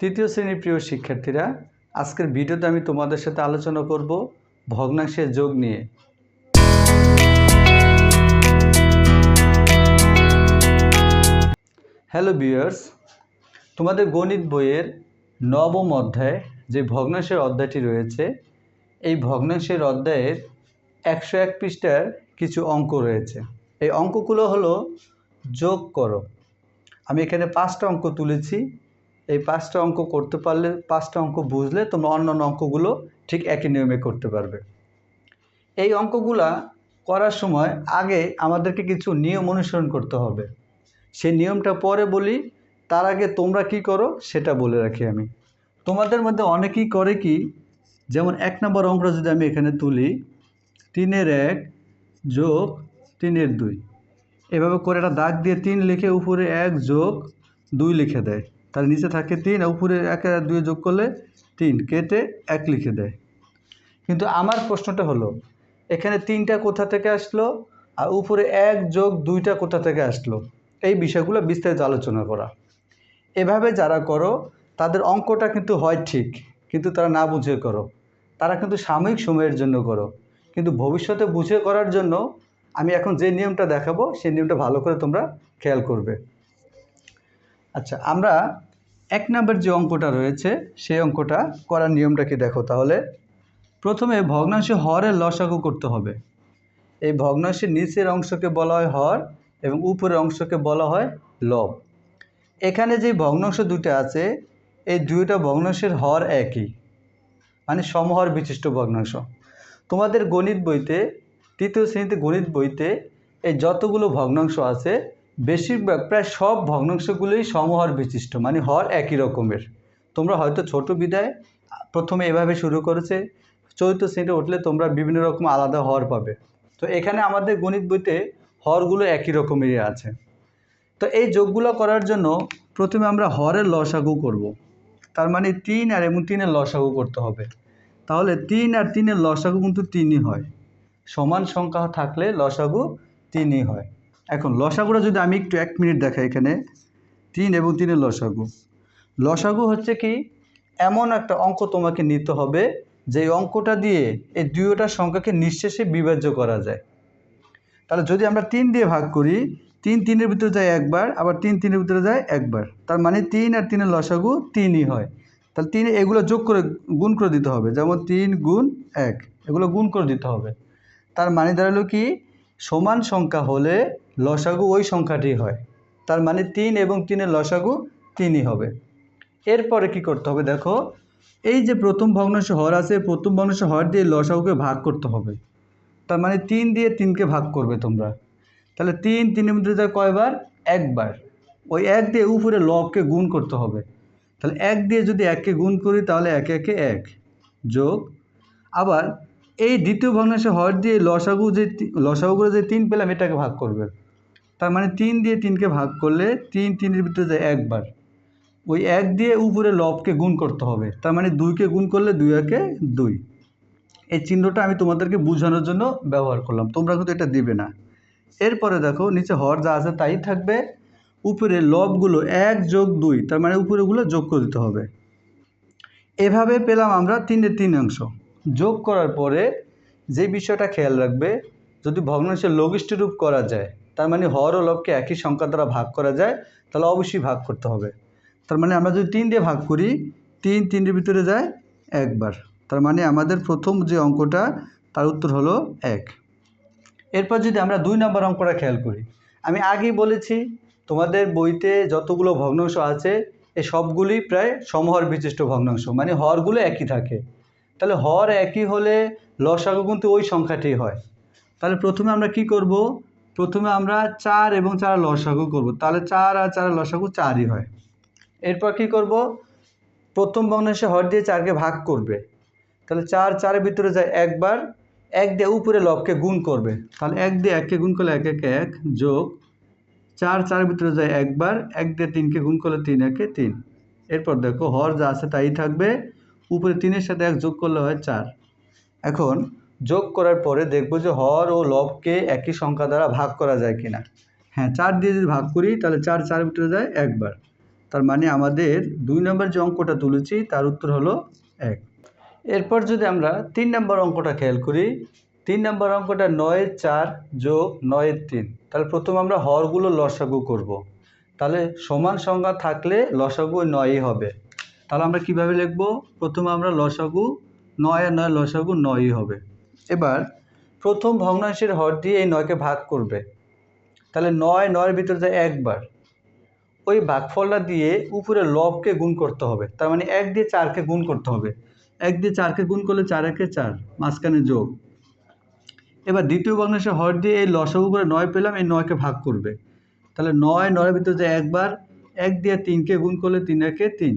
তৃতীয় শ্রেণির প্রিয় শিক্ষার্থীরা, আজকের ভিডিওতে আমি তোমাদের সাথে আলোচনা করব ভগ্নাংশের যোগ নিয়ে। হ্যালো ভিউয়ার্স তোমাদের গণিত বইয়ের নবম অধ্যায় যে ভগ্নাংশের অধ্যায়টি রয়েছে, এই ভগ্নাংশের অধ্যায়ের একশো এক পৃষ্ঠার কিছু অঙ্ক রয়েছে। এই অঙ্কগুলো হলো যোগ করো। আমি এখানে পাঁচটা অঙ্ক তুলেছি। এই পাঁচটা অঙ্ক করতে পারলে, পাঁচটা অঙ্ক বুঝলে তোমরা অন্যান্য অঙ্কগুলো ঠিক একই নিয়মে করতে পারবে। এই অঙ্কগুলা করার সময় আগে আমাদেরকে কিছু নিয়ম অনুসরণ করতে হবে। সেই নিয়মটা পরে বলি, তার আগে তোমরা কি করো সেটা বলে রাখি আমি। তোমাদের মধ্যে অনেকেই করে কি, যেমন এক নম্বর অঙ্কটা যদি আমি এখানে তুলি, তিনের এক যোগ তিনের দুই। এভাবে করে একটা দাগ দিয়ে তিন লিখে উপরে এক যোগ দুই লিখে দেয়। তার নিচে থাকে তিন আর উপরে এক আর দুই যোগ করলে তিন। কেটে এক লিখে দেয়। কিন্তু আমার প্রশ্নটা হলো, এখানে তিনটা কোথা থেকে আসলো আর উপরে এক যোগ দুইটা কোথা থেকে আসলো? এই বিষয়গুলো বিস্তারিত আলোচনা করা। এভাবে যারা করো, তাদের অঙ্কটা কিন্তু হয় ঠিক, কিন্তু তারা না বুঝে করো। তারা কিন্তু সাময়িক সময়ের জন্য করো। কিন্তু ভবিষ্যতে বুঝে করার জন্য আমি এখন যে নিয়মটা দেখাবো, সেই নিয়মটা ভালো করে তোমরা খেয়াল করবে। আচ্ছা আমরা এক নম্বর যে অঙ্কটা রয়েছে, সেই অঙ্কটা করার নিয়মটা কি দেখো তাহলে? প্রথমে ভগ্নাংশে হরের লসাগু করতে হবে। এই ভগ্নাংশের নিচের অংশকে বলা হয় হর এবং উপরের অংশকে বলা হয় লব। এখানে যে ভগ্নাংশ দুটো আছে, এই দুইটা ভগ্নাংশের হর একই মানে সমহর বিশিষ্ট ভগ্নাংশ। তোমাদের গণিত বইতে, তৃতীয় শ্রেণীতে গণিত বইতে এই যতগুলো ভগ্নাংশ আছে বেশিরভাগ প্রায় সব ভগ্নাংশগুলোই সমহর বিশিষ্ট মানে হর একই রকমের। তোমরা হয়তো ছোট বিদায়, প্রথমে এভাবে শুরু করেছে, চতুর্থ শ্রেণীতে উঠলে তোমরা বিভিন্ন রকম আলাদা হর পাবে। তো এখানে আমাদের গণিত বইতে হরগুলো একই রকমেরই আছে। তো এই যোগগুলো করার জন্য প্রথমে আমরা হরের লসাগু করব। তার মানে তিন আর এবং তিনের লসাগু করতে হবে। তাহলে তিন আর তিনের লসাগু কিন্তু তিনই হয়। সমান সংখ্যা থাকলে লসাগু তিনই হয়। এখন লসাগুটা যদি আমি একটু এক মিনিট দেখাই এখানে, তিন এবং তিনের লসাগু। লসাগু হচ্ছে কি, এমন একটা অঙ্ক তোমাকে নিতে হবে যে অঙ্কটা দিয়ে এই দুইটা সংখ্যাকে নিঃশেষে বিভাজ্য করা যায়। তাহলে যদি আমরা তিন দিয়ে ভাগ করি, তিন তিনের ভিতরে যায় একবার, আবার তিন তিনের ভিতরে যায় একবার। তার মানে তিন আর তিনের লসাগু তিনই হয়। তাহলে তিন এগুলো যোগ করে, গুণ করে দিতে হবে। যেমন তিন গুণ এক, এগুলো গুণ করে দিতে হবে। তার মানে দাঁড়াল কি, সমান সংখ্যা হলে লসাগু ওই সংখ্যাটি হয়। তার মানে তিন এবং তিনের লসাগু তিনই হবে। এরপরে কি করতে হবে দেখো? এই যে প্রথম ভগ্নাংশ হর আছে প্রথম ভগ্নাংশ হর দিয়ে লসাগুকে ভাগ করতে হবে। তার মানে তিন দিয়ে তিনকে ভাগ করবে তোমরা। তাহলে তিন তিনের মধ্যে যায় কয়বার? একবার। ওই এক দিয়ে উপরে লবকে গুণ করতে হবে। তাহলে এক দিয়ে যদি এককে গুণ করি, তাহলে একে একে এক যোগ। আবার এই দ্বিতীয় ভগ্নাংশে হর দিয়ে লসাগু যে লসাগু করে যে তিন পেলাম, এটাকে ভাগ করবে। তার মানে তিন দিয়ে তিনকে ভাগ করলে তিন, তিনের ভিতরে যায় একবার। ওই এক দিয়ে উপরে লবকে গুণ করতে হবে। তার মানে দুইকে গুণ করলে দুই একে দুই। এই চিহ্নটা আমি তোমাদেরকে বোঝানোর জন্য ব্যবহার করলাম। তোমরা কিন্তু এটা দিবে না। এরপরে দেখো, নিচে হর যা আছে তাই থাকবে। উপরে লবগুলো এক যোগ দুই, তার মানে উপরেগুলো যোগ করে দিতে হবে। এভাবে পেলাম আমরা তিনের তিন অংশ। যোগ করার পরে যে বিষয়টা খেয়াল রাখবে, যদি ভগ্নাংশের লঘিষ্ঠ রূপ করা যায় তার মানে হর ও লবকে একই সংখ্যা দ্বারা ভাগ করা যায়, তাহলে অবশ্যই ভাগ করতে হবে। তার মানে আমরা যদি তিন দিয়ে ভাগ করি, তিন তিনের ভিতরে যায় একবার। তার মানে আমাদের প্রথম যে অঙ্কটা, তার উত্তর হলো এক। এরপর যদি আমরা দুই নম্বর অঙ্কটা খেয়াল করি, আমি আগেই বলেছি, তোমাদের বইতে যতগুলো ভগ্নাংশ আছে, এ সবগুলি প্রায় সমহর বিশিষ্ট ভগ্নাংশ মানে হরগুলো একই থাকে। তাহলে হর একই হলে লসাগু কিন্তু ওই সংখ্যাটি হয়। তাহলে প্রথমে আমরা কি করব? প্রথমে আমরা চার এবং চার লসাগু করব। তাহলে চার আর চার লসাগু চারই হয়। এরপর কি করব? প্রথম ভগ্নাংশে হর দিয়ে চারকে ভাগ করবে। তাহলে চার চারের ভিতরে যায় একবার, এক দিয়ে উপরে লবকে গুণ করবে। তাহলে এক দিয়ে এককে গুণ করলে এক, একে, এক যোগ চার, চারের ভিতরে যায় একবার, এক দিয়ে তিনকে গুণ করলে তিন, একে তিন। এরপর দেখো হর যা আছে তাই থাকবে। উপরে তিনের সাথে এক যোগ করলে হয় চার। এখন যোগ করার পরে দেখব যে হর ও লবকে একই সংখ্যা দ্বারা ভাগ করা যায় কিনা। হ্যাঁ চার দিয়ে যদি ভাগ করি, তাহলে চার চার ভিতরে যায় একবার। তার মানে আমাদের দুই নম্বর যে অঙ্কটা তুলেছি, তার উত্তর হলো এক। এরপর যদি আমরা তিন নম্বর অঙ্কটা খেয়াল করি, তিন নম্বর অঙ্কটা নয়ের চার যোগ নয়ের তিন। তাহলে প্রথম আমরা হরগুলো লসাগু করব। তাহলে সমান সংখ্যা থাকলে লসাগু নয়ই হবে। তাহলে আমরা কীভাবে লিখব? প্রথমে আমরা লসাগু নয় আর নয় লসাগু নয়ই হবে। এবার প্রথম ভগ্নাংশের হর দিয়ে এই নয়কে ভাগ করবে। তাহলে নয়, নয়ের ভিতরে যায় একবার। ওই ভাগফলটা দিয়ে উপরে লবকে গুণ করতে হবে। তার মানে এক দিয়ে চারকে গুণ করতে হবে। এক দিয়ে চারকে গুণ করলে চার একে চার, মাঝখানে যোগ। এবার দ্বিতীয় ভগ্নাংশে হর দিয়ে এই লসাগু উপরে নয় পেলাম, এই নয়কে ভাগ করবে। তাহলে নয়, নয়ের ভিতরে একবার, এক দিয়ে তিনকে গুণ করলে তিন একে তিন।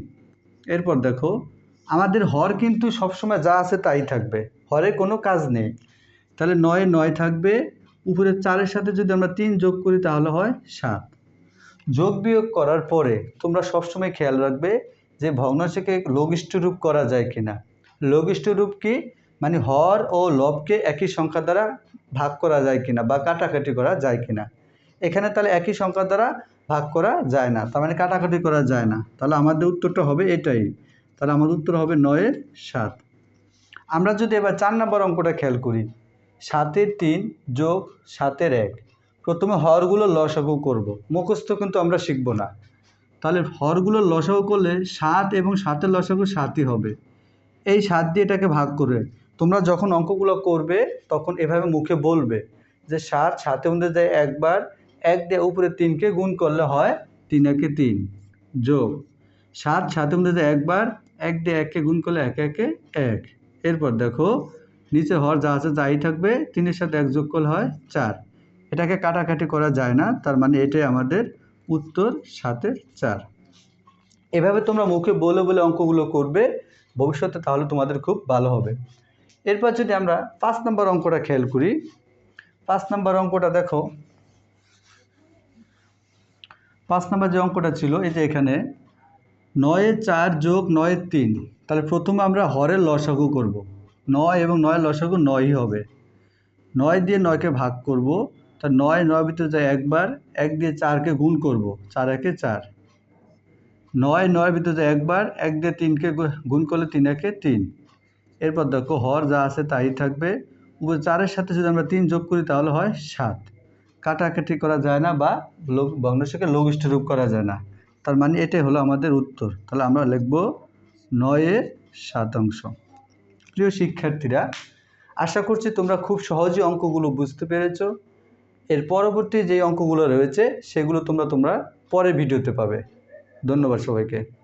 এরপর দেখো আমাদের হর কিন্তু সবসময় যা আছে তাই থাকবে। হরে কোনো কাজ নেই। তাহলে নয় নয় থাকবে, উপরে চারের সাথে যদি আমরা তিন যোগ করি তাহলে হয় সাত। যোগ বিয়োগ করার পরে তোমরা সবসময় খেয়াল রাখবে যে ভগ্নাংশকে লঘিষ্ঠ রূপ করা যায় কিনা। লঘিষ্ঠ রূপ কি? মানে হর ও লবকে একই সংখ্যা দ্বারা ভাগ করা যায় কিনা বা কাটাকাটি করা যায় কিনা। এখানে তাহলে একই সংখ্যা দ্বারা ভাগ করা যায় না। তার মানে কাটাকাটি করা যায় না। তাহলে আমাদের উত্তরটা হবে এটাই। তাহলে আমার উত্তর হবে নয়ের সাত। আমরা যদি এবার চার নম্বর অঙ্কটা খেয়াল করি, সাতের তিন যোগ সাতের এক। প্রথমে হরগুলো লসাগু করব। মুখস্থ কিন্তু আমরা শিখব না। তাহলে হরগুলো লসাগু করলে সাত এবং সাতের লসাগু সাতই হবে। এই সাত দিয়ে এটাকে ভাগ করে তোমরা যখন অঙ্কগুলো করবে, তখন এভাবে মুখে বলবে যে সাত, সাতের মধ্যে যায় একবার, এক দিয়ে উপরে তিনকে গুণ করলে হয় তিন একে তিন। যোগ সাত, সাতের মধ্যে যায় একবার এক দিয়ে এককে গুণ করলে এক একে এক। এরপর দেখো, নিচে হর যা আছে তাই থাকবে, তিনের সাথে এক যোগ করলে হয় চার। এটাকে কাটাকাটি করা যায় না, তার মানে এটাই আমাদের উত্তর সাতের চার। এভাবে তোমরা মুখে বলে বলে অঙ্কগুলো করবে, ভবিষ্যতে তাহলে তোমাদের খুব ভালো হবে। এরপর যদি আমরা পাঁচ নম্বর অঙ্কটা খেয়াল করি, পাঁচ নম্বর অঙ্কটা দেখো, পাঁচ নম্বর যে অঙ্কটা ছিল, এই যে এখানে নয়ের চার যোগ নয়ের তিন। তাহলে প্রথমে আমরা হরের লসাগু করব। নয় এবং নয়ের লসাগু নয়ই হবে। নয় দিয়ে নয়কে ভাগ করব। তা নয় নয় ভিতরে যায় একবার, এক দিয়ে চারকে গুণ করব। চার একে চার। নয় নয় ভিতরে যায় একবার, এক দিয়ে তিনকে গুণ করলে তিন একে তিন। এরপর দেখো হর যা আছে তাই থাকবে। উপরে চারের সাথে যদি আমরা তিন যোগ করি তাহলে হয় সাত। কাটাকাটি করা যায় না বা ভগ্নাংশকে লঘিষ্ঠ রূপ করা যায় না। তার মানে এটাই হলো আমাদের উত্তর। তাহলে আমরা লিখব নয়ের শতাংশ প্রিয় শিক্ষার্থীরা, আশা করছি তোমরা খুব সহজে অঙ্কগুলো বুঝতে পেরেছ। এর পরবর্তী যে অঙ্কগুলো রয়েছে, সেগুলো তোমরা তোমরা পরে ভিডিওতে পাবে। ধন্যবাদ সবাইকে।